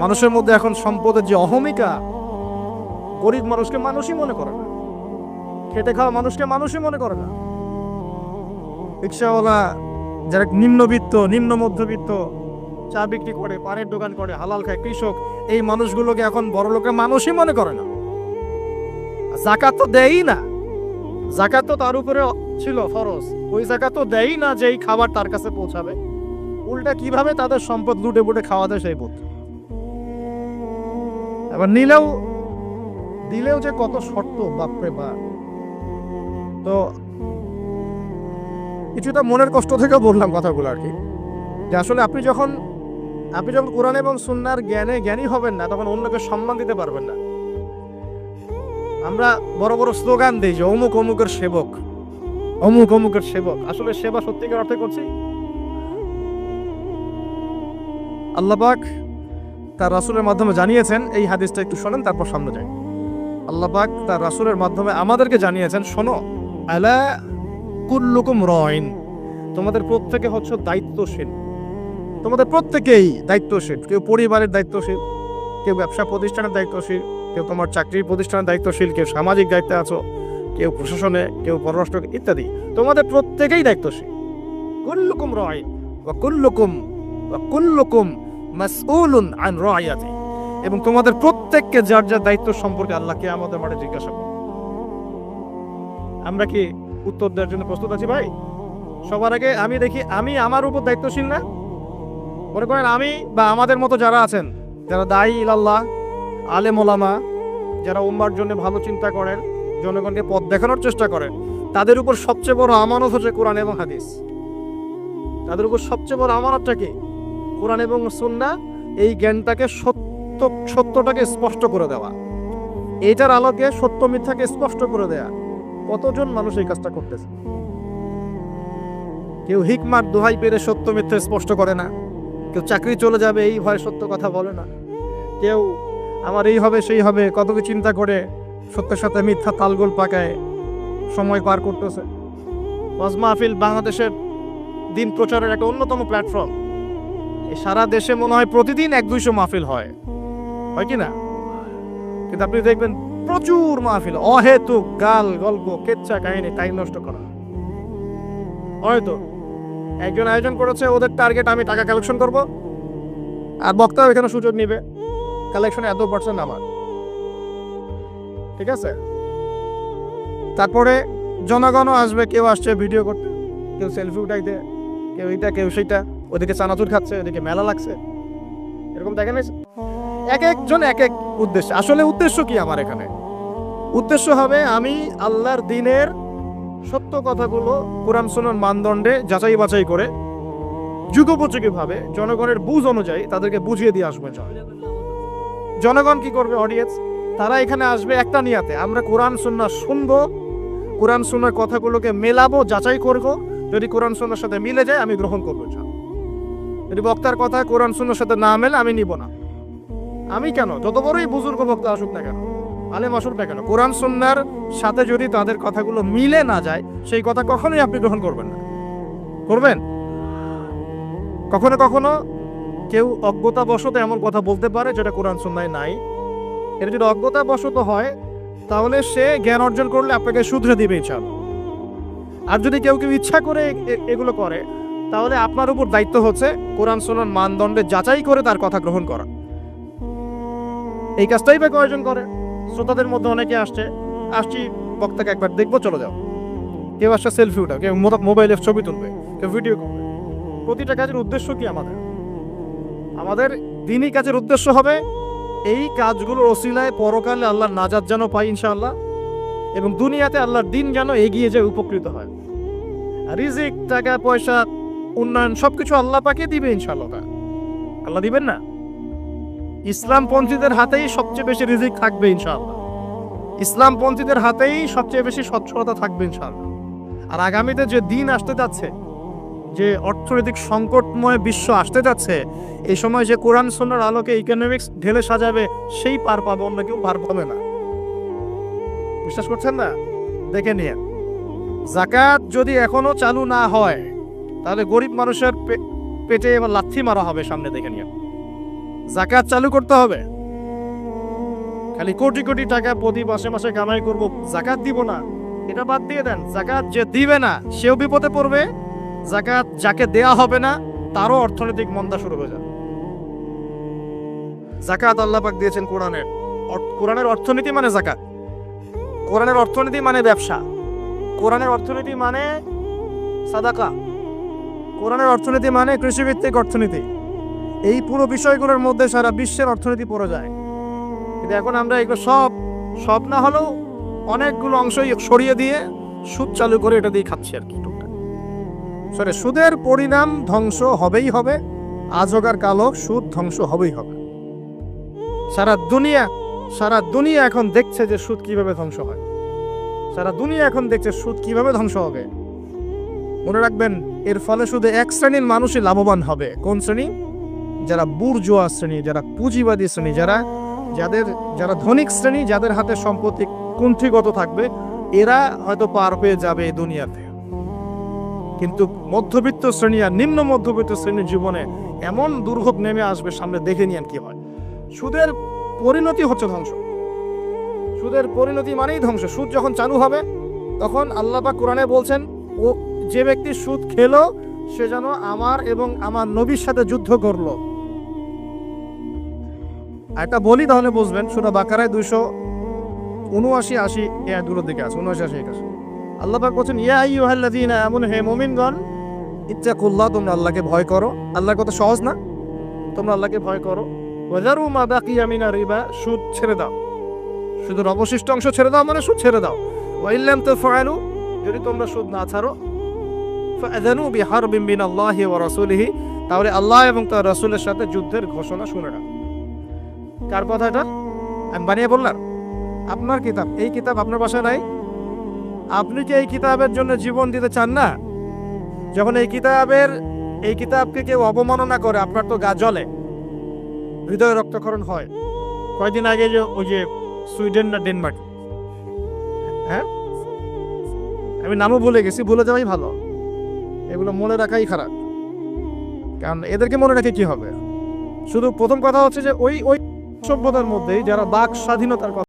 মানুষের মধ্যে এখন সম্পদের যে অহমিকা, গরিব মানুষকে মানুষই মনে করে না। খেটে খাওয়া মানুষকে মানুষই মনে করে না। রিক্সাওয়ালা যারা নিম্নবিত্ত, নিম্ন মধ্যবিত্ত, চা বিক্রি করে, পানের দোকান করে, হালাল খায়, কৃষক, এই মানুষগুলোকে এখন বড় লোকের মানুষই মনে করে না। জাকাত তো দেয়ই না। জাকাত তো তার উপরে ছিল ফরজ। ওই জাকাত তো দেয়ই না যে এই খাবার তার কাছে পৌঁছাবে। উল্টা কীভাবে তাদের সম্পদ লুটে বুটে খাওয়া যায় সেই বুদ্ধি এবার নিলেও, দিলেও যে কত শর্ত, বাপরে বাপ তো কিছুটা মনের কষ্ট থেকে বললাম কথাগুলো আর কি। যে আসলে আপনি যখন আপনি যখন কোরআন এবং সুন্নার জ্ঞানে জ্ঞানী হবেন না, তখন অন্যকে সম্মান দিতে পারবেন না। আমরা বড় বড় স্লোগান দিই যে অমুক অমুকের সেবক, অমুক অমুকের সেবক। আসলে সেবা সত্যিকার অর্থে করছি? আল্লাপাক তার রাসুলের মাধ্যমে জানিয়েছেন, এই হাদিসটা একটু শোনেন, তারপর সামনে যাই। আল্লাপাক তার রাসুলের মাধ্যমে আমাদেরকে জানিয়েছেন, শোনো, আলা কুল্লুকুম রয়ন তোমাদের প্রত্যেকে হচ্ছে দায়িত্বশীল। তোমাদের প্রত্যেকেই দায়িত্বশীল। কেউ পরিবারের দায়িত্বশীল, কেউ ব্যবসা প্রতিষ্ঠানের দায়িত্বশীল, কেউ তোমার চাকরির প্রতিষ্ঠানের দায়িত্বশীল, কেউ সামাজিক দায়িত্বে আছো, কেউ প্রশাসনে, কেউ পররাষ্ট্র, ইত্যাদি। তোমাদের প্রত্যেকেই দায়িত্বশীল। কুল্লুকুম রয়িন ওয়া কুল্লুকুম ওয়া কুল্লুকুম এবং তোমাদের প্রত্যেককে যার যার দায়িত্ব সম্পর্কে আল্লাহকে আমাদের মাঠে জিজ্ঞাসা করো। আমরা কি উত্তর দেওয়ার জন্য প্রস্তুত আছি ভাই? সবার আগে আমি দেখি, আমি আমার উপর দায়িত্বশীল না? মনে করেন আমি বা আমাদের মতো যারা আছেন, যারা দায়ী ইলাল্লাহ, আলেম ওলামা, যারা উম্মার জন্য ভালো চিন্তা করেন, জনগণকে পথ দেখানোর চেষ্টা করেন, তাদের উপর সবচেয়ে বড় আমানত হচ্ছে কোরআন এবং হাদিস। তাদের উপর সবচেয়ে বড় আমানতটা কি? কোরআন এবং সুন্না এই জ্ঞানটাকে সত্য, সত্যটাকে স্পষ্ট করে দেওয়া। এইটার আলোকে সত্য মিথ্যাকে স্পষ্ট করে দেয়া। কতজন মানুষ এই কাজটা করতেছে? কেউ হিকমার দোহাই পেরে সত্য মিথ্যা স্পষ্ট করে না। কেউ চাকরি চলে যাবে, এই ভয়ে সত্য কথা বলে না। কেউ আমার এই হবে, সেই হবে, কত কি চিন্তা করে সত্যের সাথে মিথ্যা তালগোল পাকায় সময় পার করতেছে। ওয়াজ মাহফিল বাংলাদেশের দিন প্রচারের একটা অন্যতম প্ল্যাটফর্ম। সারা দেশে মনে হয় প্রতিদিন এক দুইশো মাহফিল হয়। হয় কি না? কিন্তু আপনি দেখবেন প্রচুর মাহফিল, অহেতুক গাল, গল্প, কেচ্ছা কাহিনী টাইম নষ্ট করা। হয়তো একজন আয়োজন করেছে, ওদের টার্গেট আমি টাকা কালেকশন করব, আর বক্তাও এখানে সুযোগ নিবে। কালেকশন এত পার্সেন্ট আমার। ঠিক আছে? তারপরে জনগণও আসবে, কেউ আসছে ভিডিও করতে, কেউ সেলফি উঠাইতে, কেউ এইটা কেউ সেইটা ওদিকে চানাচুর খাচ্ছে, ওদিকে মেলা লাগছে। এরকম দেখেন এক একজন এক এক উদ্দেশ্য। আসলে উদ্দেশ্য কি আমার এখানে? উদ্দেশ্য হবে আমি আল্লাহর দিনের সত্য কথাগুলো কোরআন সুনার মানদণ্ডে যাচাই বাছাই করে যুগোপযোগী ভাবে জনগণের বুঝ অনুযায়ী তাদেরকে বুঝিয়ে দিয়ে আসবে জনগণ কি করবে অডিয়েন্স তারা এখানে আসবে একটা নিয়াতে। আমরা কোরআন সুন্না শুনব, কোরআন সুন্নার কথাগুলোকে মেলাবো, যাচাই করব। যদি কোরআন সুন্নার সাথে মিলে যায়, আমি গ্রহণ করব। যদি বক্তার কথা কোরআন সুন্নার সাথে না মেলে, আমি নিব না। আমি কেন? যত বড়ই বুজুর্গ বক্তা আসুক না কেন, আলেম আসুক না কেন, কোরআন সুন্নার সাথে যদি তাদের কথাগুলো মিলে না যায়, সেই কথা কখনোই আপনি গ্রহণ করবেন না। করবেন? কখনো কখনো কেউ অজ্ঞতাবশত এমন কথা বলতে পারে যেটা কোরআন সুন্নায় নাই। এটা যদি অজ্ঞতাবশত হয়, তাহলে সে জ্ঞান অর্জন করলে আপনাকে শুধরে দিবে ইচ্ছাল আর যদি কেউ কেউ ইচ্ছা করে এগুলো করে তাহলে আপনার উপর দায়িত্ব হচ্ছে কোরআন সুন্নার মানদণ্ডে যাচাই করে তার কথা গ্রহণ করা। এই কাজটাই বা কয়জন করে? শ্রোতাদের মধ্যে অনেকে আসছে। আসছি, বক্তাকে একবার দেখব, চলে যাও। কেউ আসছে সেলফি উঠাও। কেউ মোবাইলে ছবি তুলবে, কেউ ভিডিও করবে। প্রতিটা কাজের উদ্দেশ্য কি আমাদের? আমাদের দিনই কাজের উদ্দেশ্য হবে এই কাজগুলোর ওসিলায় পরকালে আল্লাহর নাজাত যেন পাই ইনশাআল্লাহ। এবং দুনিয়াতে আল্লাহর দিন যেন এগিয়ে যায় উপকৃত হয়। রিজিক, টাকা, পয়সা উন্নয়ন, সবকিছু আল্লাহ পাকে দিবে ইনশাআল্লাহ। আল্লাহ দিবেন না? ইসলাম পন্থীদের হাতেই সবচেয়ে বেশি রিজিক থাকবে ইনশাআল্লাহ। ইসলাম পন্থীদের হাতেই সবচেয়ে বেশি সচ্ছলতা থাকবে ইনশাআল্লাহ। আর আগামীতে যে দিন আসতে যাচ্ছে, যে অর্থনৈতিক সংকটময় বিশ্ব আসতে যাচ্ছে, এই সময় যে কোরআন সোনার আলোকে ইকোনমিক্স ঢেলে সাজাবে, সেই পার পাবে অন্য কেউ পার পাবে না। বিশ্বাস করছেন না? দেখে নিয়ে জাকাত যদি এখনও চালু না হয় তাহলে গরিব মানুষের পেটে এবার লাথি মারা হবে সামনে দেখে নিয়ে জাকাত চালু করতে হবে। খালি কোটি কোটি টাকা প্রতি মাসে মাসে কামাই করব জাকাত দিব না। এটা বাদ দিয়ে দেন জাকাত যে দিবে না, সেও বিপদে পড়বে। জাকাত যাকে দেয়া হবে না, তারও অর্থনৈতিক মন্দা শুরু হয়ে যাবে। জাকাত আল্লাহ পাক দিয়েছেন কোরআনের। কোরআনের অর্থনীতি মানে জাকাত কোরআনের অর্থনীতি মানে ব্যবসা। কোরআনের অর্থনীতি মানে সাদাকা। কোরআনের অর্থনীতি মানে কৃষিভিত্তিক অর্থনীতি। এই পুরো বিষয়গুলোর মধ্যে সারা বিশ্বের অর্থনীতি পড়ে যায়। কিন্তু এখন আমরা এগুলো সব সব না হলেও অনেকগুলো অংশই সরিয়ে দিয়ে সুদ চালু করে এটা দিয়ে খাচ্ছি আর কি সরে সুদের পরিণাম ধ্বংস হবেই হবে আজ হোক আর কাল হোক সুদ ধ্বংস হবেই হবে। সারা দুনিয়া সারা দুনিয়া এখন দেখছে যে সুদ কীভাবে ধ্বংস হয়। সারা দুনিয়া এখন দেখছে সুদ কীভাবে ধ্বংস হবে। মনে রাখবেন, এর ফলে শুধু এক শ্রেণির মানুষই লাভবান হবে। কোন শ্রেণি? যারা বুর্জোয়া শ্রেণি, যারা পুঁজিবাদী শ্রেণি, যারা, যাদের, যারা ধনিক শ্রেণি, যাদের হাতে সম্পত্তি কুণ্ঠিগত থাকবে, এরা হয়তো পার হয়ে যাবে এই দুনিয়াতে। কিন্তু মধ্যবিত্ত শ্রেণি আর নিম্ন মধ্যবিত্ত শ্রেণির জীবনে এমন দুর্ভোগ নেমে আসবে, সামনে দেখে নিয়েন কি হয়। সুদের পরিণতি হচ্ছে ধ্বংস। সুদের পরিণতি মানেই ধ্বংস। সুদ যখন চালু হবে, তখন আল্লাহ পাক কোরআনে বলছেন, ও যে ব্যক্তি সুদ খেলো, সে যেন আমার এবং আমার নবীর সাথে যুদ্ধ করল। এটা বলি তাহলে বুঝবেন, সুরা বাকারায় দুইশো উনআশি, আশি, এ আয়াতগুলোর দিকে আছে, উনআশি, আশি, একাশি। আল্লাহ পাক বলছেন, ইয়া আইয়ুহাল্লাযীনা এমন হে মুমিনগণ তোমরা আল্লাহকে ভয় করো। আল্লাহর কথা সহজ না? তোমরা আল্লাহকে ভয় করো। ওয়াজারু মা রিবা সুদ ছেড়ে দাও। সুদের অবশিষ্ট অংশ ছেড়ে দাও মানে সুদ ছেড়ে দাও। ওয়াইল্লাম যদি তোমরা সুদ না ছাড়ো ফাআযানু বিহারবিন মিনাল্লাহি ওয়া রাসূলিহি। তাহলে আল্লাহ এবং তার রাসূলের সাথে যুদ্ধের ঘোষণা শুনে রাখো। কার কথা এটা? আমি বানিয়ে বললাম। আপনার কিতাব। এই কিতাব আপনার বাসায় নাই? আপনি কি এই কিতাবের জন্য জীবন দিতে চান না? যখন এই কিতাবের, এই কিতাবকে কেউ অবমাননা করে, আপনার তো গা জ্বলে। হৃদয় রক্তক্ষরণ হয়। কয়দিন আগে যে ওই যে সুইডেন না ডেনমার্ক? হ্যাঁ? আমি নামও ভুলে গেছি, ভুলে যাওয়াই ভালো। এগুলো মনে রাখাই খারাপ। কারণ এদেরকে মনে রাখে কি হবে? শুধু প্রথম কথা হচ্ছে যে ওই ওই সভ্যতার মধ্যেই যারা বাক স্বাধীনতার কথা